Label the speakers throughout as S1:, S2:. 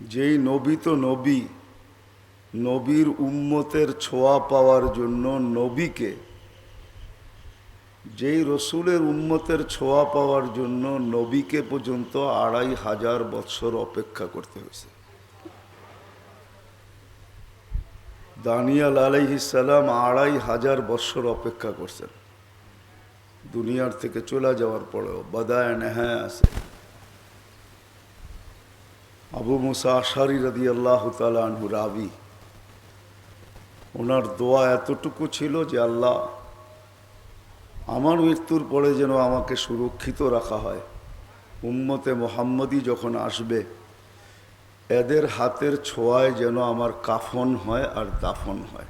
S1: যেই নবী তো নবী, নবীর উম্মতের ছোঁয়া পাওয়ার জন্য নবীকে, যেই রসুলের উম্মতের ছোঁয়া পাওয়ার জন্য নবীকে পর্যন্ত আড়াই হাজার বৎসর অপেক্ষা করতে হয়েছে। দানিয়াল আলাইহিসাল্লাম আড়াই হাজার বৎসর অপেক্ষা করছেন। দুনিয়ার থেকে চলে যাওয়ার পরেও, বাদায় নেহায় আছে। আবু মুসা আশারি রাদি আল্লাহ তালু রাবি। ওনার দোয়া এতটুকু ছিল যে আল্লাহ, আমার মৃত্যুর পরে যেন আমাকে সুরক্ষিত রাখা হয়। উম্মতে মোহাম্মদী যখন আসবে, এদের হাতের ছোঁয়ায় যেন আমার কাফন হয় আর দাফন হয়।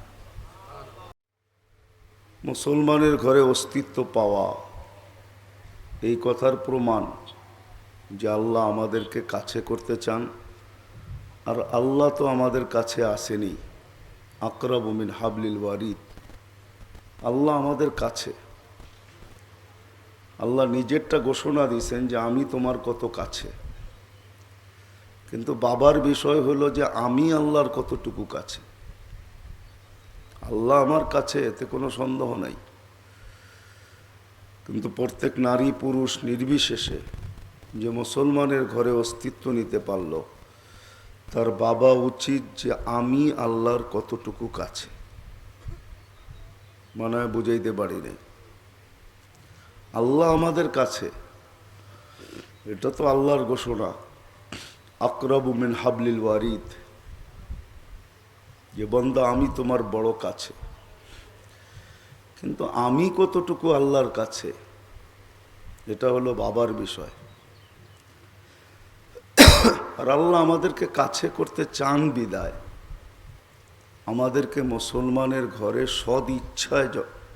S1: মুসলমানের ঘরে অস্তিত্ব পাওয়া, এই কথার প্রমাণ যে আল্লাহ আমাদেরকে কাছে করতে চান। আর আল্লাহ তো আমাদের কাছে আসেনি। আকরাবমিন হাবলিল ওয়ারিদ। আল্লাহ আমাদের কাছে। আল্লাহ নিজেরটা ঘোষণা দিয়েছেন যে আমি তোমার কত কাছে। কিন্তু বাবার বিষয় হলো যে আমি আল্লাহর কতটুকু কাছে। আল্লাহ আমার কাছে, এতে কোনো সন্দেহ নাই। কিন্তু প্রত্যেক নারী পুরুষ নির্বিশেষে যে মুসলমানের ঘরে অস্তিত্ব নিতে পারল, তার বাবা উচিত যে আমি আল্লাহর কতটুকু কাছে। মানে বুঝাইতে পারি নাই। আল্লাহ আমাদের কাছে, এটা তো আল্লাহর ঘোষণা। আকরাবু মিন হাবলিল ওয়ারিদ, যে বন্দা, আমি তোমার বড় কাছে। কিন্তু আমি কতটুকু আল্লাহর কাছে, এটা হলো বাবার বিষয়। আর আল্লাহ আমাদেরকে কাছে করতে চান বিদায়। আমাদেরকে মুসলমানের ঘরে সদ ইচ্ছায়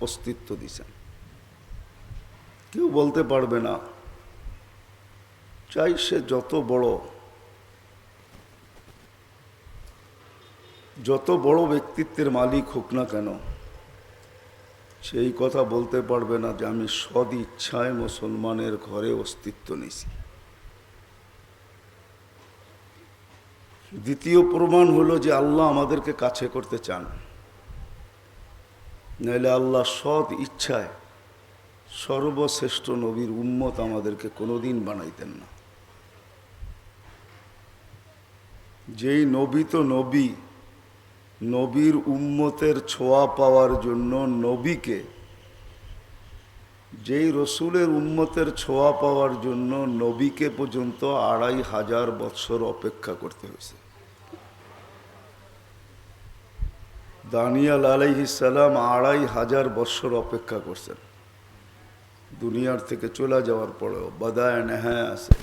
S1: অস্তিত্ব দিছেন। কেউ বলতে পারবে না, চাই সে যত বড় যত বড় ব্যক্তিত্বের মালিক হোক না কেন, সেই কথা বলতে পারবে না যে আমি সদ ইচ্ছায় মুসলমানের ঘরে অস্তিত্ব নিছি। দ্বিতীয় প্রমাণ হলো যে আল্লাহ আমাদেরকে কাছে করতে চান। নাহলে আল্লাহ সৎ ইচ্ছায় সর্বশ্রেষ্ঠ নবীর উম্মত আমাদেরকে কোনোদিন বানাইতেন না। যেই নবী তো নবী, নবীর উম্মতের ছোঁয়া পাওয়ার জন্য নবীকে যেই রসুলের উন্মতের ছোঁয়া পাওয়ার জন্য নবীকে পর্যন্ত আড়াই হাজার বৎসর অপেক্ষা করতে হয়েছে। দানিয়াল আলাইহিসাল্লাম আড়াই হাজার বৎসর অপেক্ষা করছেন। দুনিয়ার থেকে চলে যাওয়ার পরেও বাদায় নেহায় আছে।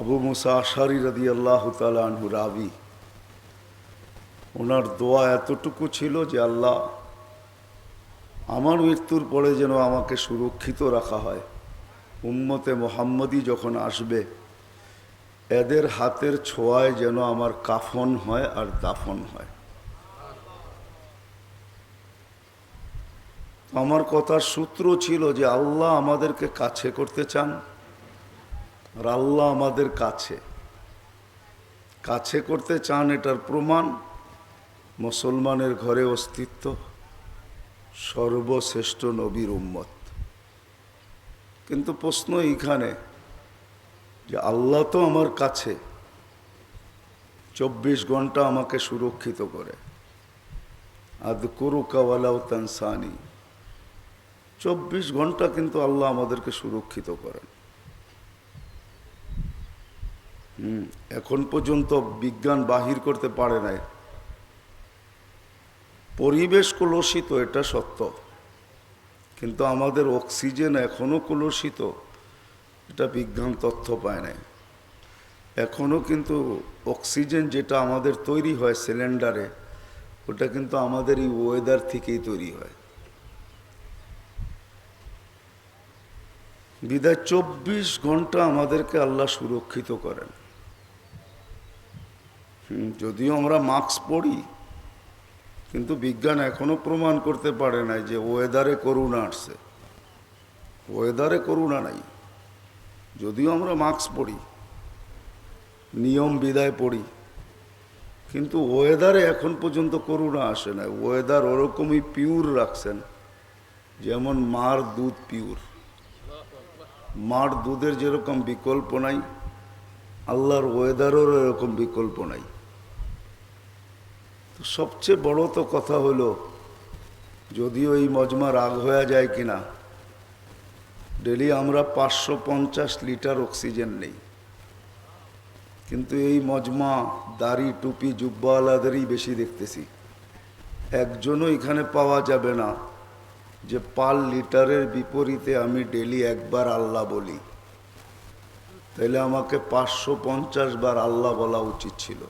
S1: আবু মুসা আশারি রাদি আল্লাহ তালু রাবি, ওনার দোয়া এতটুকু ছিল যে আল্লাহ আমার মৃত্যুর পরে যেন আমাকে সুরক্ষিত রাখা হয়। উম্মতে মোহাম্মদী যখন আসবে, এদের হাতের ছোঁয়ায় যেন আমার কাফন হয় আর দাফন হয়। আমার কথার সূত্র ছিল যে আল্লাহ আমাদেরকে কাছে করতে চান আর আল্লাহ আমাদের কাছে। কাছে করতে চান এটার প্রমাণ মুসলমানের ঘরে অস্তিত্ব। সর্বশ্রেষ্ঠ নবীর উম্মত। কিন্তু প্রশ্ন এইখানে যে আল্লাহ তো আমার কাছে চব্বিশ ঘণ্টা আমাকে সুরক্ষিত করে। আদ কুরুকাওয়ালাও তানসানি। চব্বিশ ঘণ্টা কিন্তু আল্লাহ আমাদেরকে সুরক্ষিত করেন। হুম, এখন পর্যন্ত বিজ্ঞান বাহির করতে পারে নাই। পরিবেশ কলুষিত, এটা সত্য। কিন্তু আমাদের অক্সিজেন এখনও কলুষিত, এটা বিজ্ঞান তথ্য পায় নাই। এখনও কিন্তু অক্সিজেন যেটা আমাদের তৈরি হয় সিলিন্ডারে, ওটা কিন্তু আমাদের এই ওয়েদার থেকেই তৈরি হয়। বিদায় চব্বিশ ঘণ্টা আমাদেরকে আল্লাহ সুরক্ষিত করেন। যদিও আমরা মাস্ক পরি কিন্তু বিজ্ঞান এখনও প্রমাণ করতে পারে নাই যে ওয়েদারে করুণা আসছে। ওয়েদারে করুণা নাই। যদিও আমরা মাস্ক পড়ি নিয়ম বিদায় পড়ি কিন্তু ওয়েদারে এখন পর্যন্ত করুণা আসে না ওয়েদার ওরকমই পিওর রাখছেন, যেমন মার দুধ পিওর মার দুধের যেরকম বিকল্প নাই, আল্লাহর ওয়েদারেরও এরকম বিকল্প নাই। তো সবচেয়ে বড় তো কথা হলো, যদিও এই মজমা রাগ হয়ে যায় কিনা, ডেলি আমরা পাঁচশো পঞ্চাশ লিটার অক্সিজেন নেই। কিন্তু এই মজমা, দাড়ি, টুপি জুব্বাওয়ালাদেরই বেশি দেখতেছি। একজনও এখানে পাওয়া যাবে না যে পার লিটারের বিপরীতে আমি ডেলি একবার আল্লাহ বলি। তাহলে আমাকে পাঁচশো পঞ্চাশ বার আল্লাহ বলা উচিত ছিল।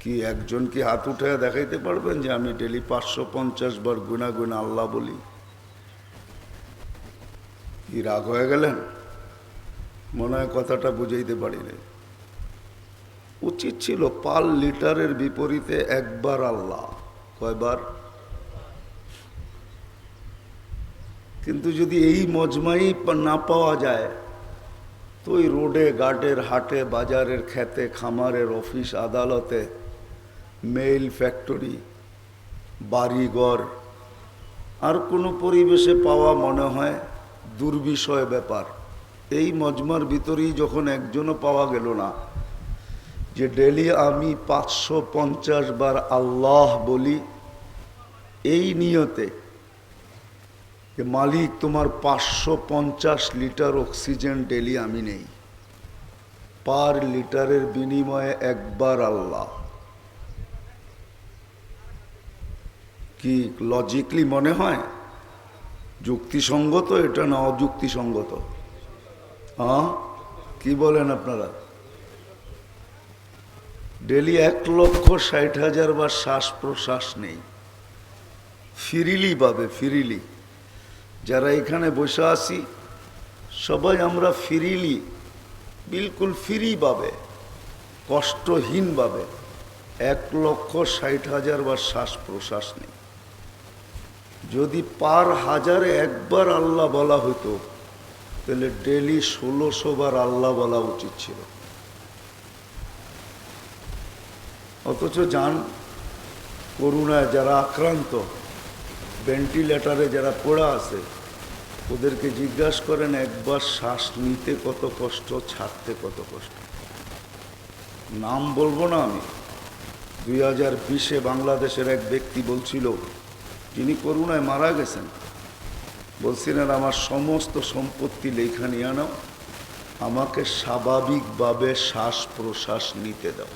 S1: কি একজন কি হাত উঠে দেখাইতে পারবেন যে আমি ডেলি পাঁচশো পঞ্চাশ বার গুনা আল্লাহ বলি? কি রাগ হয়ে গেলেন? মনে হয় কথাটা বুঝাইতে পারি নাই। উচিত ছিল পাল লিটারের বিপরীতে একবার আল্লাহ। কয়বার? কিন্তু যদি এই মজমাই না পাওয়া যায়, তো ওই রোডে ঘাটের হাটে, বাজারের খেতে, খামারের অফিস, আদালতে মেইল ফ্যাক্টরি বাড়িঘর, আর কোনো পরিবেশে পাওয়া মনে হয় দুর্বিষয় ব্যাপার। এই মজমার ভিতরেই যখন একজনও পাওয়া গেল না, যে ডেলি আমি পাঁচশো পঞ্চাশ বার আল্লাহ বলি, এই নিয়তে যে মালিক, তোমার পাঁচশো পঞ্চাশ লিটার অক্সিজেন ডেলি আমি নেই। পার লিটারের বিনিময়ে একবার আল্লাহ। কি লজিকলি মনে হয়? যুক্তিসঙ্গত এটা না অযুক্তিসঙ্গত? হ্যাঁ? কি বলেন আপনারা? ডেলি এক লক্ষ ষাট হাজার বার শ্বাস প্রশ্বাস নেই। ফিরিলি পাবে ফিরিলি। যারা এখানে বসে আছি, সবাই আমরা ফিরিলি, বিলকুল ফ্রি পাবে কষ্টহীন পাবে এক লক্ষ ষাট হাজার বার শ্বাস প্রশ্বাস নেই। যদি পার হাজারে একবার আল্লাহ বলা হতো তাহলে ডেলি ষোলোশো বার আল্লাহ বলা উচিত ছিল। অথচ যান, করুণায় যারা আক্রান্ত ভেন্টিলেটারে যারা পড়া আছে, ওদেরকে জিজ্ঞাসা করেন, একবার শ্বাস নিতে কত কষ্ট, ছাড়তে কত কষ্ট? নাম বলব না আমি। দুই হাজার বিশে বাংলাদেশের এক ব্যক্তি বলছিল যিনি করুণায় মারা গেছেন। বলছিলেন আমার সমস্ত সম্পত্তি লেখা নিয়ে নাও। আমাকে স্বাভাবিকভাবে শ্বাস প্রশ্বাস নিতে দাও।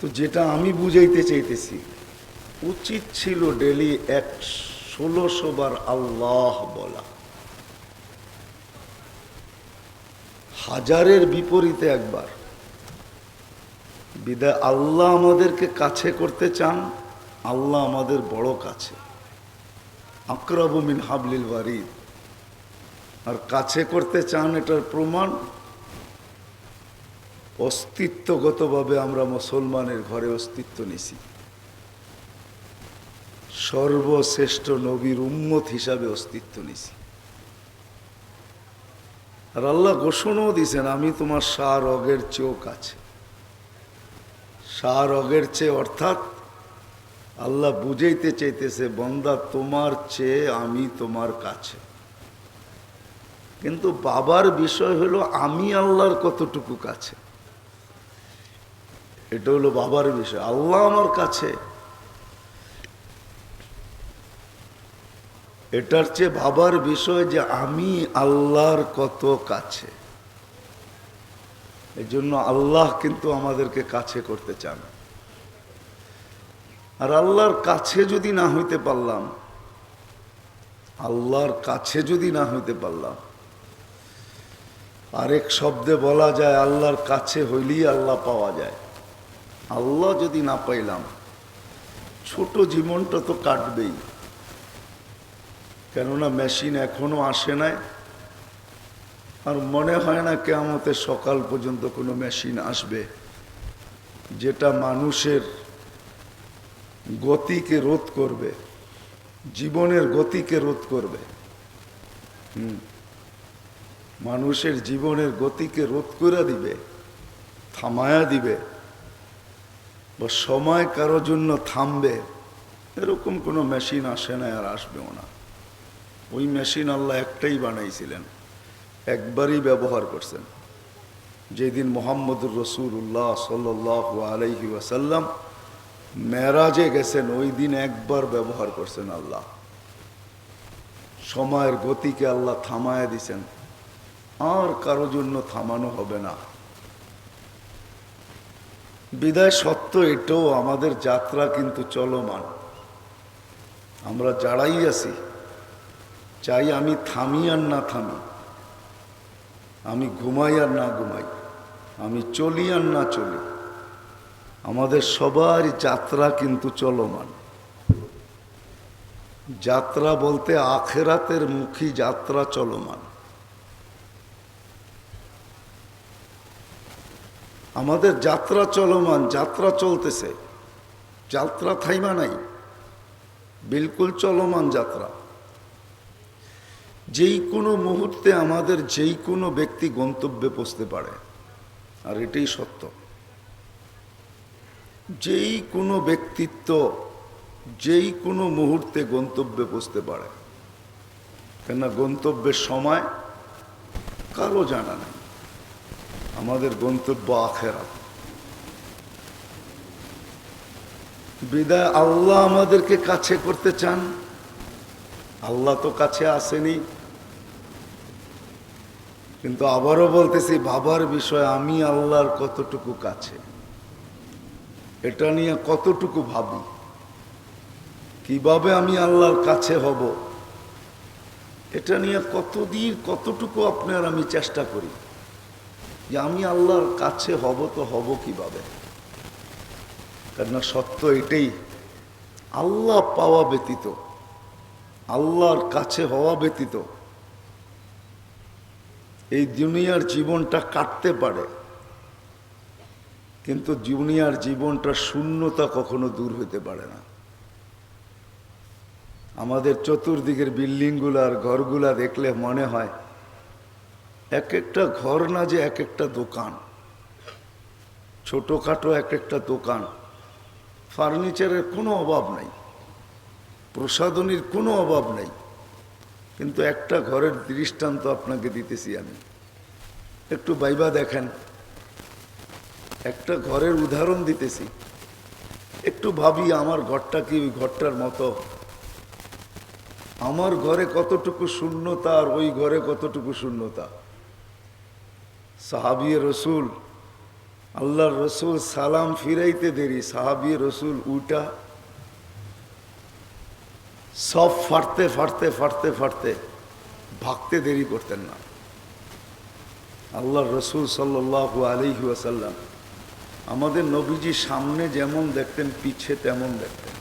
S1: তো যেটা আমি বুঝাইতে চাইতেছি, উচিত ছিল ডেলি এক ষোলোশো বার আল্লাহ বলা। হাজারের বিপরীতে একবার। বিদায় আল্লাহ আমাদেরকে কাছে করতে চান, আল্লাহ আমাদের বড় কাছে। আকরাবু মিন হাবলিল ওয়ারিদ। আর কাছে করতে চান এটার প্রমাণ, অস্তিত্বগতভাবে আমরা মুসলমানের ঘরে অস্তিত্ব নিছি। সর্বশ্রেষ্ঠ নবীর উম্মত হিসাবে অস্তিত্ব নিছি। আর আল্লাহ ঘোষণাও দিছেন, আমি তোমার সার রগের চেয়েও কাছে সার রগের চেয়ে, অর্থাৎ আল্লাহ বুঝাইতে চাইতেছে, বন্দা তোমার চেয়ে আমি তোমার কাছে। কিন্তু বাবার বিষয় হলো, আমি আল্লাহর কতটুকু কাছে? এটা হলো বাবার বিষয়। আল্লাহ আমার কাছে। এটার চেয়ে বাবার বিষয় যে, আমি আল্লাহর কত কাছে? এই জন্য আল্লাহ কিন্তু আমাদেরকে কাছে করতে চান। আর আল্লাহর কাছে যদি না হইতে পারলাম, আল্লাহর কাছে যদি না হইতে পারলাম, আরেক শব্দে বলা যায়, আল্লাহর কাছে হইলেই আল্লাহ পাওয়া যায়। আল্লাহ যদি না পাইলাম, ছোট জীবনটা তো কাটবেই। কেননা মেশিন এখনও আসে নাই আর মনে হয় না কেমতের সকাল পর্যন্ত কোনো মেশিন আসবে যেটা মানুষের গতিকে রোধ করবে, জীবনের গতিকে রোধ করবে। মানুষের জীবনের গতিকে রোধ করে দিবে, থামায়া দিবে বা সময় কারও জন্য থামবে, এরকম কোনো মেশিন আসে না আর আসবেও না। ওই মেশিন আল্লাহ একটাই বানাইছিলেন। একবারই ব্যবহার করছেন। যেদিন মোহাম্মদুর রসুল্লাহ সাল্লাহ আলাইহি ওয়াসাল্লাম মেরাজে গেছেন, ওই দিন একবার ব্যবহার করছেন আল্লাহ। সময়ের গতিকে আল্লাহ থামায় দিছেন। আর কারও জন্য থামানো হবে না। বিদায় সত্য, এটাও আমাদের যাত্রা কিন্তু চলমান। আমরা যারাই আছি, চাই আমি থামি আর না থামি। আমি ঘুমাই আর না ঘুমাই, আমি চলি আর না চলি, আমাদের সবার যাত্রা কিন্তু চলমান। যাত্রা বলতে আখেরাতের মুখী যাত্রা চলমান। আমাদের যাত্রা চলমান, যাত্রা চলতেছে, যাত্রা থাইমা নাই, বিলকুল চলমান যাত্রা। যেই কোনো মুহূর্তে আমাদের যেই কোনো ব্যক্তি গন্তব্যে পৌঁছতে পারে। আর এটাই সত্য। যেই কোনো ব্যক্তিত্ব যেই কোনো মুহূর্তে গন্তব্যে পৌঁছতে পারে। কেননা গন্তব্যের সময় কারও জানা নেই। আমাদের গন্তব্য আখেরা বিদায় আল্লাহ আমাদেরকে কাছে করতে চান। আল্লাহ তো কাছে আসেনি। কিন্তু আবারও বলতেছি ভাবার বিষয় আমি আল্লাহর কতটুকু কাছে? এটা নিয়ে কতটুকু ভাবি? কীভাবে আমি আল্লাহর কাছে হব? এটা নিয়ে কতদিন, কতটুকু আপনার আমি চেষ্টা করি? যে আমি আল্লাহর কাছে হব তো হব কীভাবে? কেননা সত্য এটাই, আল্লাহ পাওয়া ব্যতীত, আল্লাহর কাছে হওয়া ব্যতীত এই দুনিয়ার জীবনটা কাটতে পারে, কিন্তু দুনিয়ার জীবনটা শূন্যতা কখনো দূর হতে পারে না। আমাদের চতুর্দিকের বিল্ডিংগুলো আর ঘরগুলা দেখলে মনে হয় এক একটা ঘর না যে এক একটা দোকান। ছোটোখাটো এক একটা দোকান। ফার্নিচারের কোনো অভাব নাই। প্রসাধনীর কোনো অভাব নেই। কিন্তু একটা ঘরের দৃষ্টান্ত আপনাকে দিতেছি আমি। একটু বাইবা দেখেন। একটা ঘরের উদাহরণ দিতেছি। একটু ভাবি আমার ঘরটা কি ওই ঘরটার মতো? আমার ঘরে কতটুকু শূন্যতা আর ওই ঘরে কতটুকু শূন্যতা? সাহাবিয়ে রসুল, আল্লাহর রসুল সালাম ফিরাইতে দেরি সাহাবিয়ে রসুল উল্টা সব ফাটতে ফাটতে ফাটতে ফাটতে ভাগতে দেরি করতেন না। আল্লাহ রসুল সাল্লাহ আলহি আসাল্লাম আমাদের নবীজি সামনে যেমন দেখতেন, পিছে তেমন দেখতেন।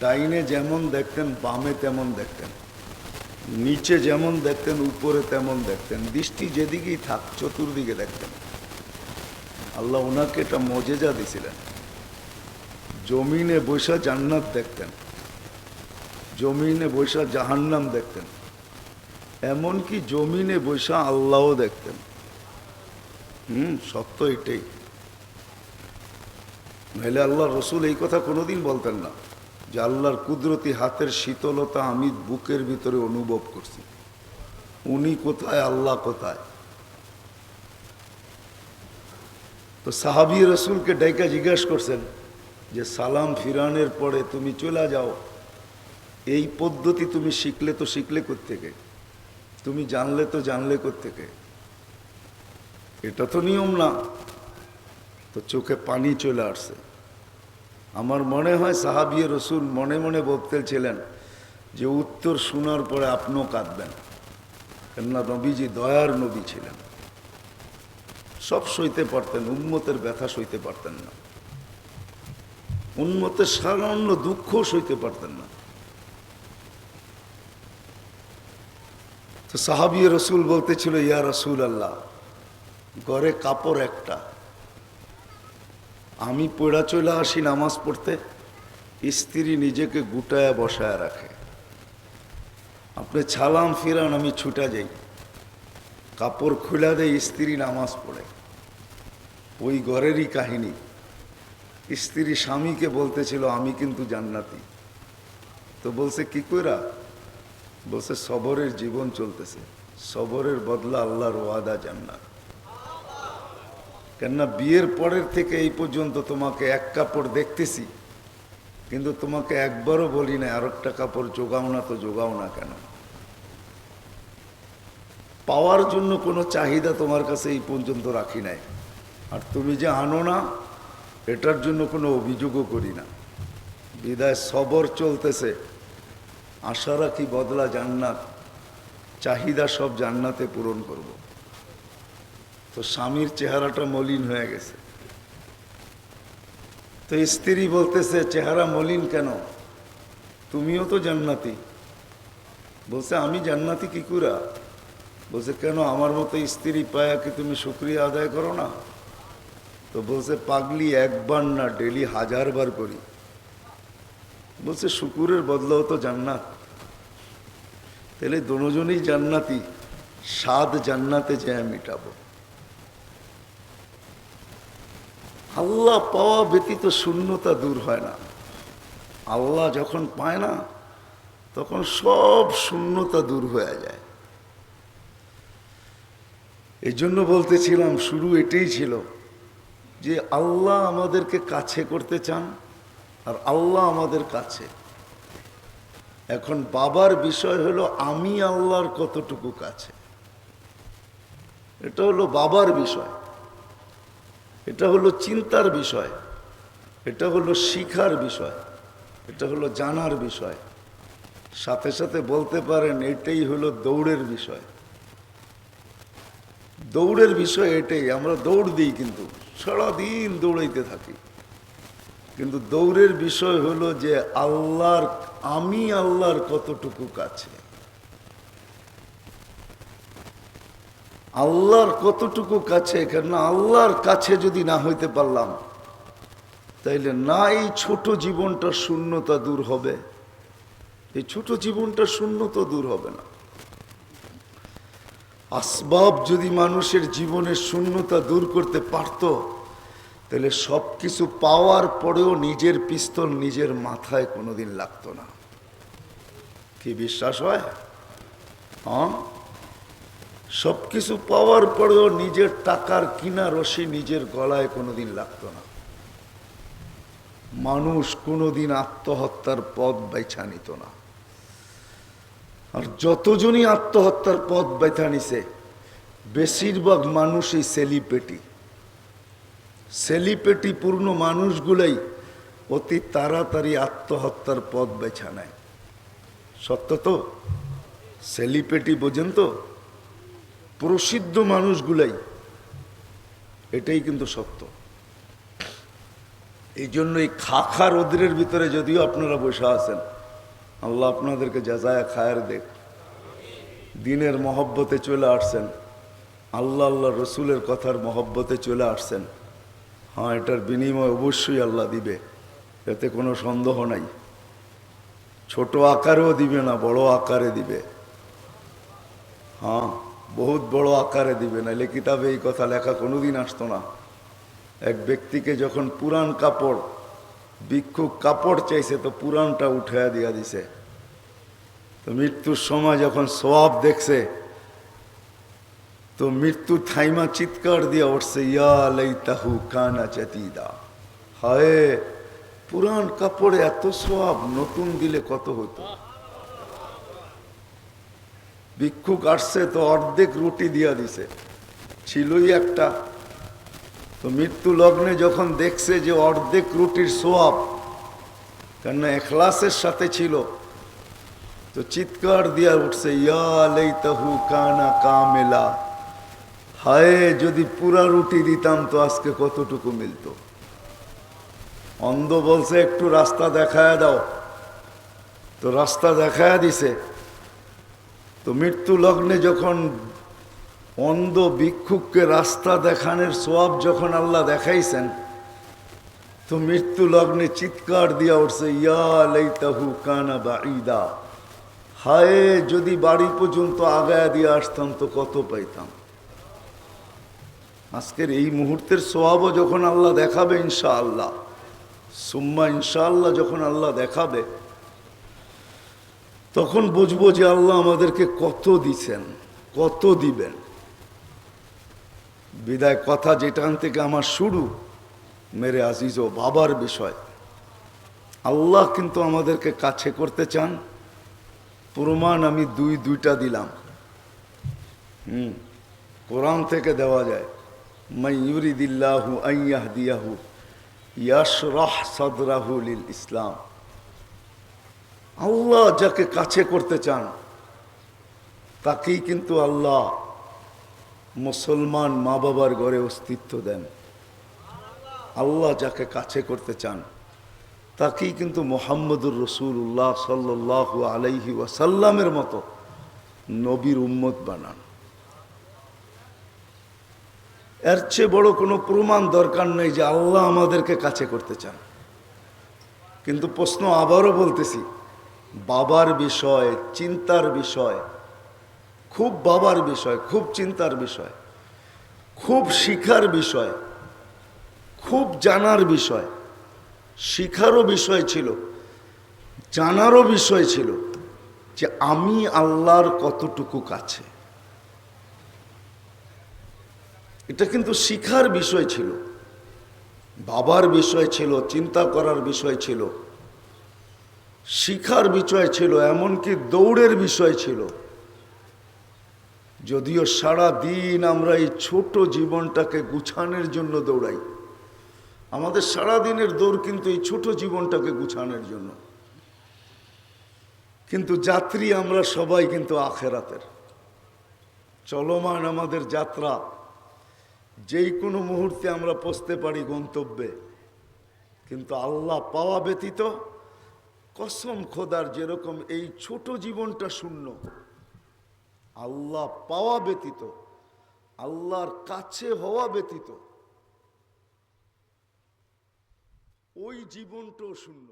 S1: ডাইনে যেমন দেখতেন, বামে তেমন দেখতেন। নিচে যেমন দেখতেন, উপরে তেমন দেখতেন। দৃষ্টি যেদিকেই থাক, চতুর্দিকে দেখতেন। আল্লাহ ওনাকে এটা মজেজা দিছিলেন। জমিনে বৈশা জান্নাত দেখতেন। জমিনে বৈশা জাহান্নাম দেখতেন। এমনকি জমিনে বৈশা আল্লাহও দেখতেন। হুম, সত্য এটাই। নাহলে আল্লাহ রসুল এই কথা কোনোদিন বলতেন না, যে আল্লাহর কুদরতি হাতের শীতলতা আমি বুকের ভিতরে অনুভব করছি। উনি কোথায়, আল্লাহ কোথায়? তো সাহাবি রসুলকে ডাইকা জিজ্ঞাসা করছেন যে, সালাম ফিরানের পরে তুমি চলে যাও। এই পদ্ধতি তুমি শিখলে তো শিখলে থেকে তুমি জানলে তো জানলে থেকে এটা তো নিয়ম না। তো চোখে পানি চলে আসছে। আমার মনে হয় সাহাবিয়ে রসুল মনে মনে বলতেছিলেন যে উত্তর শোনার পরে আপনিও কাঁদবেন। কেননা নবীজি দয়ার নবী ছিলেন। সব সইতে পারতেন উন্মতের ব্যথা সইতে পারতেন না। উন্মতের সামান্য দুঃখ সইতে পারতেন না। তো সাহাবিয়ে রসুল বলতেছিল, ইয়া রসুল আল্লাহ ঘরে কাপড় একটা। আমি পড়া চলে আসি নামাজ পড়তে, স্ত্রী নিজেকে গুটায় বসায় রাখে। আপনি ছালাম ফিরান, আমি ছুটা যাই। কাপড় খুলা দেয়, স্ত্রী নামাজ পড়ে। ওই ঘরেরই কাহিনী। স্ত্রী স্বামীকে বলতেছিল, আমি কিন্তু জান্নাতি। তো বলছে, কি কইরা? বলছে, সবরের জীবন চলতেছে। সবরের বদলা আল্লাহর ওয়াদা জান্নাত। কেননা বিয়ের পরের থেকে এই পর্যন্ত তোমাকে এক কাপড় দেখতেছি, কিন্তু তোমাকে একবারও বলি না আর একটা কাপড় যোগাও না তো যোগাও না কেন? পাওয়ার জন্য কোনো চাহিদা তোমার কাছে এই পর্যন্ত রাখি নাই। আর তুমি যে আনো না, এটার জন্য কোনো অভিযোগও করি না। বিদায়, সবর চলতেছে। আশা রাখি বদলা জান্নাত? চাহিদা সব জান্নাতে পূরণ করব। তো স্বামীর চেহারাটা মলিন হয়ে গেছে। তো স্ত্রী বলতেছে, চেহারা মলিন কেন? তুমিও তো জান্নাতি। বলছে, আমি জান্নাতি কি কুরা? বলছে, কেন আমার মতো স্ত্রী পায়া কি তুমি শুক্রিয়া আদায় করো না? তো বলছে, পাগলি একবার না, ডেলি হাজার বার করি। বলছে, শুকুরের বদলাও তো জান্নাত। তাহলে দুজনই জান্নাতি সাত জান্নাতে যায় মিটাবো। আল্লাহ পাওয়া ব্যতীত শূন্যতা দূর হয় না। আল্লাহ যখন পায় না, তখন সব শূন্যতা দূর হয়ে যায়। এই জন্য বলতেছিলাম, শুরু এটাই ছিল যে আল্লাহ আমাদেরকে কাছে করতে চান আর আল্লাহ আমাদের কাছে। এখন বাবার বিষয় হলো আমি আল্লাহর কতটুকু কাছে। এটা হলো বাবার বিষয়। এটা হলো চিন্তার বিষয়। এটা হলো শিখার বিষয়। এটা হলো জানার বিষয়। সাথে সাথে বলতে পারেন এটাই হলো দৌড়ের বিষয়। দৌড়ের বিষয় এটাই, আমরা দৌড় দিই কিন্তু, সারাদিন দৌড়াইতে থাকি। কিন্তু দৌড়ের বিষয় হলো যে আল্লাহর, আমি আল্লাহর কতটুকু কাছে? আল্লাহর কতটুকু কাছে? কেননা আল্লাহর কাছে যদি না হইতে পারলাম, তাইলে না এই ছোট জীবনটা শূন্যতা দূর হবে? এই ছোট জীবনটার শূন্যতা দূর হবে না। আসবাব যদি মানুষের জীবনের শূন্যতা দূর করতে পারত তাহলে সব কিছু পাওয়ার পরেও নিজের পিস্তল নিজের মাথায় কোনোদিন লাগতো না। কি বিশ্বাস হয়? হ্যাঁ? সব কিছু পাওয়ার পরেও নিজের টাকার কিনা রশি নিজের গলায় কোনোদিন লাগতো না। মানুষ কোনোদিন আত্মহত্যার পথ বাইছা নিত না। আর যতজনই আত্মহত্যার পথ বাইথা নিছে, বেশিরভাগ মানুষই সেলিপেটি সেলিপেটি পূর্ণ মানুষগুলাই অতি তাড়াতাড়ি আত্মহত্যার পথ বেছা নেয়। সত্য তো? সেলিপেটি বোঝেন তো? প্রসিদ্ধ মানুষগুলাই। এটাই কিন্তু সত্য। এই জন্য এই খাখা রোদ্রের ভিতরে যদিও আপনারা বসে আছেন, আল্লাহ আপনাদেরকে যাজায়া খায়ের দেখ। দিনের মহব্বতে চলে আসছেন, আল্লাহ আল্লাহ রসুলের কথার মহব্বতে চলে আসছেন। হ্যাঁ এটার বিনিময় অবশ্যই আল্লাহ দিবে। এতে কোনো সন্দেহ নাই। ছোট আকারেও দিবে না, বড় আকারে দিবে। হ্যাঁ বহুত বড় আকারে দিবে নাহলে কিতাবে এই কথা লেখা কোনোদিন আসতো না। এক ব্যক্তিকে যখন পুরান কাপড়, ভিক্ষুক কাপড় চাইছে, তো পুরানটা উঠাইয়া দিয়া দিছে। তো মৃত্যুর সময় যখন সোয়াব দেখছে তো মৃত্যু থাইমা চিৎকার দিয়ে উঠছে, ইয়া তাহু কানা চাতিদা হায় পুরান কাপড়ে এত সোয়াব নতুন দিলে কত হতো ভিক্ষুক আসছে তো অর্ধেক রুটি দিয়া দিছে। ছিলই একটা। তো মৃত্যু লগ্নে যখন দেখছে যে অর্ধেক রুটির সোয়াব কেননা এখলাসের সাথে ছিল, তো চিৎকার দিয়া উঠছে, ইয়া লাইতাহু কানা কামেলা। হায়, যদি পুরা রুটি দিতাম তো আজকে কতটুকু মিলতো? অন্ধ বলছে, একটু রাস্তা দেখায় দাও। তো রাস্তা দেখায় দিছে। তো মৃত্যু লগ্নে যখন অন্ধ ভিক্ষুককে রাস্তা দেখানোর সোয়াব যখন আল্লাহ দেখাইছেন, তো মৃত্যু লগ্নে চিৎকার দিয়া উঠছে, ইয়া লাইতাহু কানা বাঈদা। হায়, যদি বাড়ি পর্যন্ত আগায় দিয়ে আসতাম তো কত পাইতাম? আজকের এই মুহূর্তের সোয়াবও যখন আল্লাহ দেখাবে ইনশা আল্লাহ সুম্মা ইনশাআল্লাহ যখন আল্লাহ দেখাবে, তখন বুঝব যে আল্লাহ আমাদেরকে কত দিছেন, কত দিবেন। বিদায় কথা যেটান থেকে আমার শুরু, মেরে আজিজ ও বাবার বিষয়। আল্লাহ কিন্তু আমাদেরকে কাছে করতে চান, প্রমাণ আমি দুই দুইটা দিলাম। হুম, কোরআন থেকে দেওয়া যায়। মাই ইউরিদিল্লাহু আইয়াহ দিয়াহু ইয়াশরাহ সদরাহু লিল ইসলাম। আল্লাহ যাকে কাছে করতে চান, তাকেই কিন্তু আল্লাহ মুসলমান মা বাবার ঘরে অস্তিত্ব দেন। আল্লাহ যাকে কাছে করতে চান, তাকেই কিন্তু মোহাম্মদুর রসুল্লাহ সাল্লাহ আলাইহি ওয়াসাল্লামের মতো নবীর উম্মত বানান। এর চেয়ে বড় কোনো প্রমাণ দরকার নেই যে আল্লাহ আমাদেরকে কাছে করতে চান। কিন্তু প্রশ্ন আবারও বলতেছি, বাবার বিষয়, চিন্তার বিষয়, খুব বাবার বিষয়, খুব চিন্তার বিষয়, খুব শিখার বিষয়, খুব জানার বিষয়, শিখারও বিষয় ছিল, জানারও বিষয় ছিল যে আমি আল্লাহর কতটুকু কাছে। এটা কিন্তু শিখার বিষয় ছিল। বাবার বিষয় ছিল, চিন্তা করার বিষয় ছিল। শিখার বিষয় ছিল, এমনকি দৌড়ের বিষয় ছিল। যদিও সারা দিন আমরা এই ছোট জীবনটাকে গুছানোর জন্য দৌড়াই। আমাদের সারা দিনের দৌড় কিন্তু এই ছোট জীবনটাকে গুছানোর জন্য। কিন্তু যাত্রী আমরা সবাই কিন্তু আখেরাতের। চলমান আমাদের যাত্রা যেই কোনো মুহূর্তে আমরা পৌঁছতে পারি গন্তব্যে। কিন্তু আল্লাহ পাওয়া ব্যতীত কসম খোদার যেরকম এই ছোট জীবনটা শূন্য, আল্লাহ পাওয়া ব্যতীত, আল্লাহর কাছে হওয়া ব্যতীত, ওই জীবনটাও শূন্য।